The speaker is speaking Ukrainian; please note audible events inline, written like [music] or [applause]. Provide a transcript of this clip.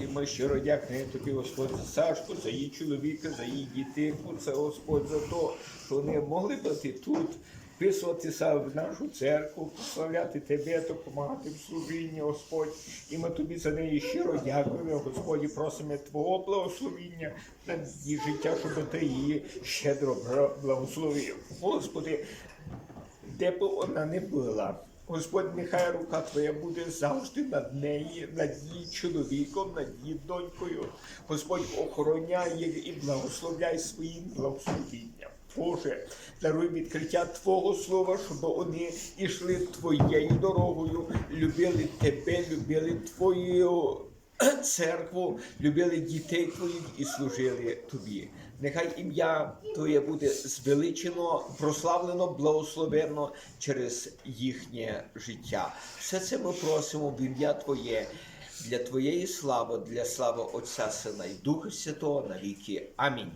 І ми щиро дякуємо тобі, Господь, за Сашку, за її чоловіка, за її дітей. Це Господь за те, що вони могли бути тут, вписуватися в нашу церкву, прославляти тебе, допомагати в служінні, Господь. І ми тобі за неї щиро дякуємо, Господь, і просимо Твого благословіння на її життя, щоб ти її щедро благословив. Господи, де б вона не була. Господь, нехай рука Твоя буде завжди над нею, над її чоловіком, над її донькою. Господь охороняй їх і благословляй своїм благословінням. Боже, даруй відкриття Твого слова, щоб вони йшли Твоєю дорогою, любили Тебе, любили Твою [coughs] церкву, любили дітей Твоїх і служили Тобі. Нехай ім'я Твоє буде звеличено, прославлено, благословенно через їхнє життя. Все це ми просимо в ім'я Твоє для Твоєї слави, для слави Отця Сина і Духа Святого на віки. Амінь.